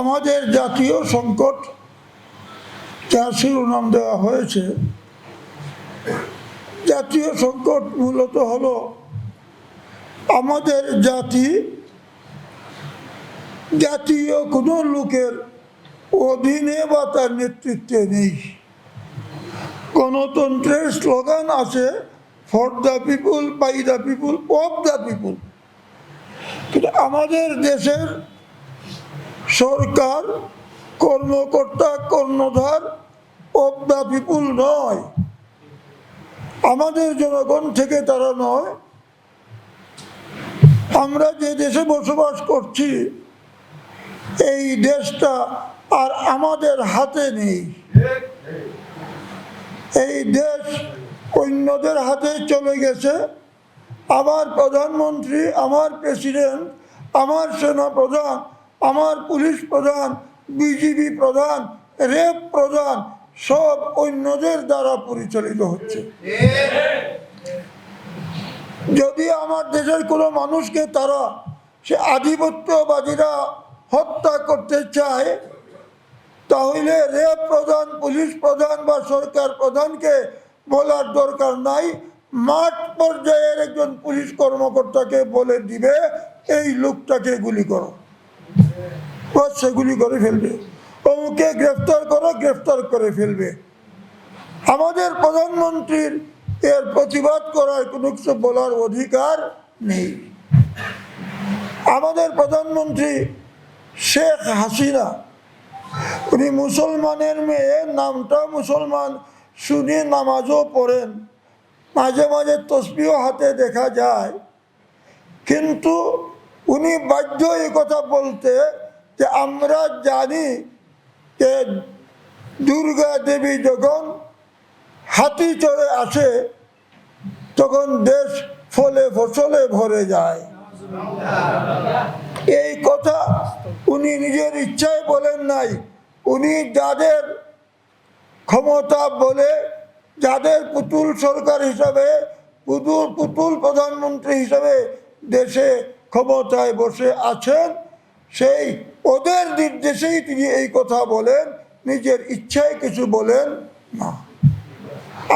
আমাদের জাতীয় সংকট যার শিরোনাম দেওয়া হয়েছে, জাতীয় সংকট মূলত হলো আমাদের জাতি জাতীয় কোনো লোকের অধীনে বা তার নেতৃত্বে নেই। গণতন্ত্রের স্লোগান আছে for the people by the people of the people কিন্তু আমাদের দেশের সরকার কর্মকর্তা কর্ণধার দ্য পিপুল নয়। আমাদের জনগণ থেকে তারা নয়। আমরা যে দেশে বসবাস করছি, এই দেশটা আর আমাদের হাতে নেই। এই দেশ অন্যদের হাতে চলে গেছে। আমার প্রধানমন্ত্রী, আমার প্রেসিডেন্ট, আমার সেনা প্রধান আমার পুলিশ প্রধান, বিজিবি প্রধান, রেপ প্রধান, সব অন্যদের দ্বারা পরিচালিত হচ্ছে। যদি আমার দেশের কোনো মানুষকে তারা, সে আধিপত্যবাদীরা হত্যা করতে চায়, তাহলে রেপ প্রধান, পুলিশ প্রধান বা সরকার প্রধানকে বলার দরকার নাই। মাঠ পর্যায়ের একজন পুলিশ কর্মকর্তাকে বলে দিবে, এই লোকটাকে গুলি করো। বাস সে গুলি করে ফেলবে। অমুকে গ্রেফতার করো, গ্রেফতার করে ফেলবে। আমাদের প্রধানমন্ত্রীর এর প্রতিবাদ করার কোনো কিছু বলার অধিকার নেই। আমাদের প্রধানমন্ত্রী শেখ হাসিনা, উনি মুসলমানের মেয়ে, নামটা মুসলমান, শুনে নামাজও পড়েন। মাঝে মাঝে তসবিও হাতে দেখা যায়। কিন্তু উনি বাধ্য এই কথা বলতে যে আমরা জানি যে দুর্গা দেবী যখন হাতি চড়ে আসে, তখন দেশ ফলে ফসলে ভরে যায়। এই কথা উনি নিজের ইচ্ছায় বলেন নাই। উনি যাদের ক্ষমতা বলে, যাদের পুতুল সরকার হিসাবে, পুতুল পুতুল প্রধানমন্ত্রী হিসাবে দেশে ক্ষমতায় বসে আছেন, সেই ওদের নির্দেশেই তিনি এই কথা বলেন, নিজের ইচ্ছায় কিছু বলেন না।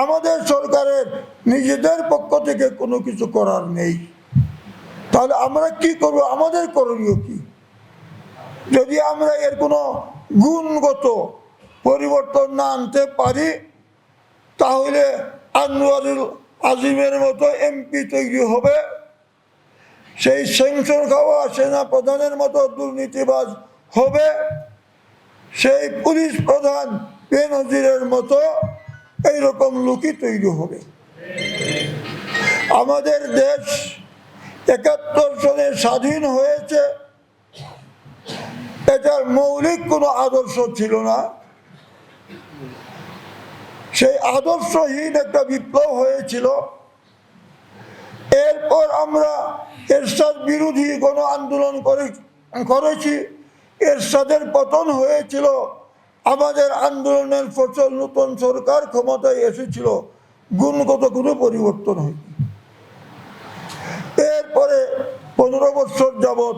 আমাদের সরকারের নিজেদের পক্ষ থেকে কোনো কিছু করার নেই। তাহলে আমরা কি করব? আমাদের করণীয় কি? যদি আমরা এর কোনো গুণগত পরিবর্তন না আনতে পারি, তাহলে আনোয়ারুল আজিমের মতো এমপি তৈরি হবে। সেই সেংশন খাওয়া সেনা প্রধানের মতো দুর্নীতিবাজ হবে। সেই পুলিশ প্রধান বেনজিরের মতো এইরকম লোকই তৈরি হবে। আমাদের দেশ একাত্তর সনে স্বাধীন হয়েছে। এটার মৌলিক কোনো আদর্শ ছিল না। সেই আদর্শহীন একটা বিপ্লব হয়েছিল। এরপর আমরা এরশাদ বিরোধী গণ আন্দোলন করে করেছি। এরশাদের পতন হয়েছিল। আমাদের আন্দোলনের ফসল নতুন সরকার ক্ষমতায় এসেছিল। গুণগত কোনো পরিবর্তন হয়নি। এরপরে পনেরো বছর যাবৎ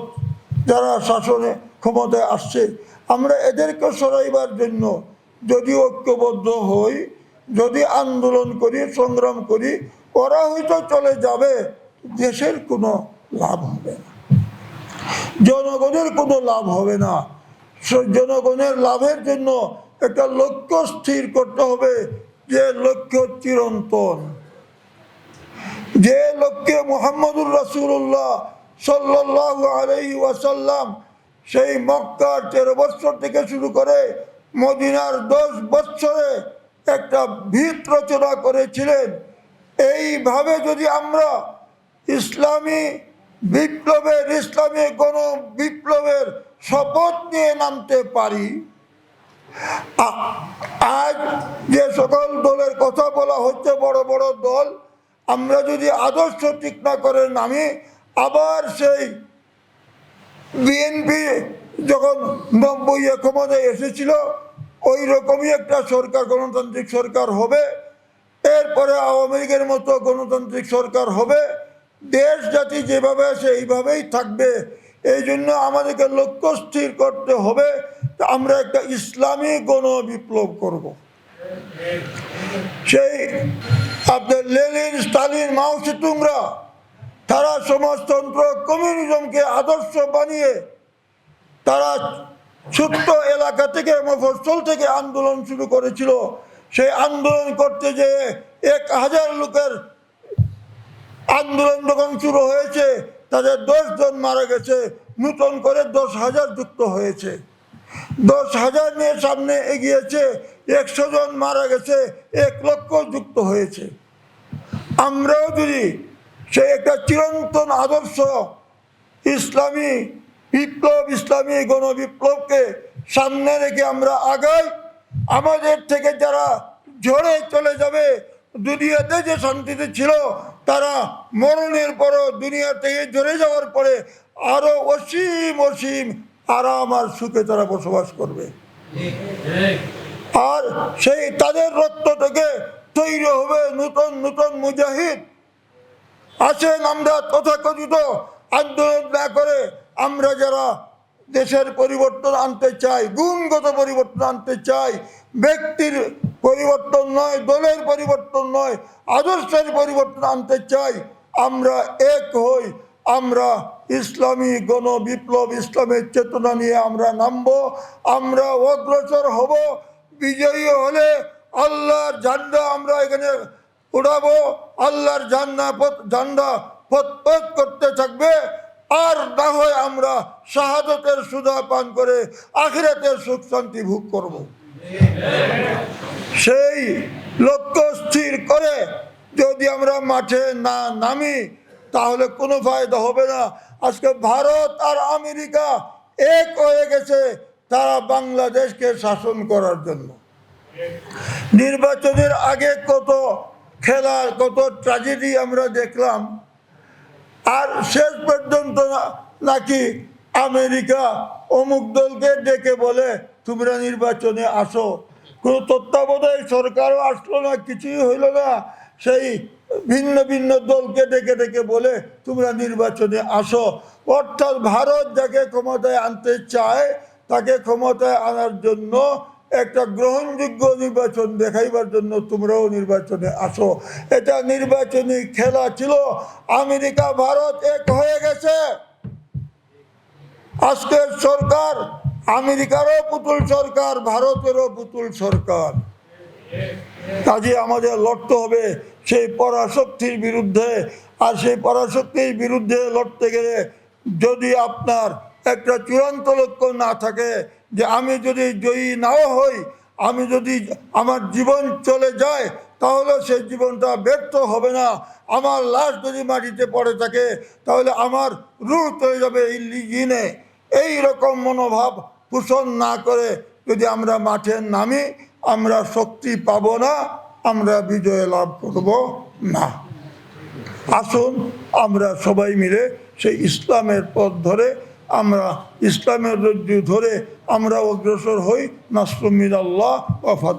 যারা শাসনে ক্ষমতায় আসছে, আমরা এদেরকে সরাইবার জন্য যদি ঐক্যবদ্ধ হই, যদি আন্দোলন করি, সংগ্রাম করি ওরা হয়তো চলে যাবে, দেশের কোনো লাভ হবে না। জনগণের কোনো লাভ হবে না। জনগণের লাভের জন্য একটা লক্ষ্য স্থির করতে হবে, যে লক্ষ্য চিরন্তন। যে লক্ষ্যে মোহাম্মদুর রাসুল্লাহ সাল্লাহ আলাই ওয়াসাল্লাম সেই মক্কার তেরো বছর থেকে শুরু করে মদিনার দশ বছরে একটা ভিত রচনা করেছিলেন। এইভাবে যদি আমরা ইসলামী বিপ্লবের, ইসলামী গণ বিপ্লবের শপথ নিয়ে নামতে পারি আজ যে সকল দলের কথা বলা হচ্ছে, বড় বড় দল, আমরা যদি আদর্শ ঠিক না করে নামি, আবার সেই বিএনপি যখন নব্বই ক্ষমতায় এসেছিল, ওই রকমই একটা সরকার, গণতান্ত্রিক সরকার হবে। এরপরে আওয়ামী লীগের মতো গণতান্ত্রিক সরকার হবে। দেশ জাতি যেভাবে আছে, এইভাবেই থাকবে। এই জন্য আমাদেরকে লক্ষ্য স্থির করতে হবে। আমরা একটা ইসলামী গণ বিপ্লব করব। সেই আপনার লেলিন স্টালিন, মাও সেতুংরা, তারা সমাজতন্ত্র, কমিউনিজমকে আদর্শ বানিয়ে তারা ছোট্ট এলাকা থেকে, মফস্বল থেকে আন্দোলন শুরু করেছিল। সেই আন্দোলন করতে যেয়ে এক হাজার লোকের আন্দোলন যখন শুরু হয়েছে, তাদের দশ জন মারা গেছে, নূতন করে দশ হাজার যুক্ত হয়েছে। দশ হাজার নিয়ে সামনে এগিয়েছে, একশো জন মারা গেছে, এক লক্ষ যুক্ত হয়েছে। আমরাও যদি সে একটা চিরন্তন আদর্শ ইসলামী বিপ্লব, ইসলামী গণবিপ্লবকে সামনে রেখে আমরা আগাই আমাদের থেকে যারা ঝরে চলে যাবে, দুনিয়াতে যে শান্তিতে ছিল, তারা মরণের পরও দুনিয়া থেকে ঝরে যাওয়ার পরে আরও অসীম অসীম আরাম আর সুখে তারা বসবাস করবে। আর সেই তাদের রক্ত থেকে তৈরি হবে নতুন নতুন মুজাহিদ। আছেন আমরা তথাকথিত আন্দোলন না করে আমরা যারা দেশের পরিবর্তন আনতে চাই, গুণগত পরিবর্তন আনতে চাই, ব্যক্তির পরিবর্তন নয়, দলের পরিবর্তন নয়, আদর্শের পরিবর্তন আনতে চাই, আমরা এক হই, আমরা ইসলামী গণ বিপ্লব ইসলামের চেতনা নিয়ে আমরা নামবো, আমরা অগ্রসর হব, বিজয়ী হলে আল্লাহর ঝান্ডা আমরা এখানে উড়াবো, আল্লাহর ঝান্ডা ঝান্ডা পথ করতে থাকবে আর না হয় আমরা শাহাদতের সুধা পান করে আখিরাতের সুখ শান্তি ভোগ করব। সেই লক্ষ্য স্থির করে যদি আমরা মাঠে না নামি, তাহলে কোনো ফায়দা হবে না। আজকে ভারত আর আমেরিকা এক হয়ে গেছে তারা বাংলাদেশকে শাসন করার জন্য। নির্বাচনের আগে কত খেলার কত ট্র্যাজেডি আমরা দেখলাম। আর শেষ পর্যন্ত নাকি আমেরিকা অমুক দলকে ডেকে বলে, তোমরা নির্বাচনে আসো। কোনো তত্ত্বাবধায়ক সরকারও আসলো না, কিছুই হইল না। সেই ভিন্ন ভিন্ন দলকে ডেকে ডেকে বলে, তোমরা নির্বাচনে আসো। অর্থাৎ ভারত যাকে ক্ষমতায় আনতে চায়, তাকে ক্ষমতায় আনার জন্য একটা গ্রহণযোগ্য নির্বাচন দেখাইবার জন্য তোমরাও নির্বাচনে আসো। এটা নির্বাচনী খেলা ছিল। আমেরিকা, ভারত এক হয়ে গেছে। আজকের সরকার আমেরিকারও পুতুল সরকার, ভারতেরও পুতুল সরকার। কাজে আমাদের লড়তে হবে সেই পরাশক্তির বিরুদ্ধে। আর সেই পরাশক্তির বিরুদ্ধে লড়তে গেলে যদি আপনার একটা চূড়ান্ত লক্ষ্য না থাকে যে আমি যদি জয়ী নাও হই, আমি যদি আমার জীবন চলে যায়, তাহলে সেই জীবনটা ব্যর্থ হবে না। আমার লাশ যদি মাটিতে পড়ে থাকে, তাহলে আমার রূহ চলে যাবে এই লিগিনে এই রকম মনোভাব পোষণ না করে যদি আমরা মাঠে নামি, আমরা শক্তি পাব না, আমরা বিজয় লাভ করব না। আসুন, আমরা সবাই মিলে সেই ইসলামের পথ ধরে আমরা ইসলামের রজ্জু ধরে আমরা অগ্রসর হই নাসরুমিন আল্লাহ ওয়াফাত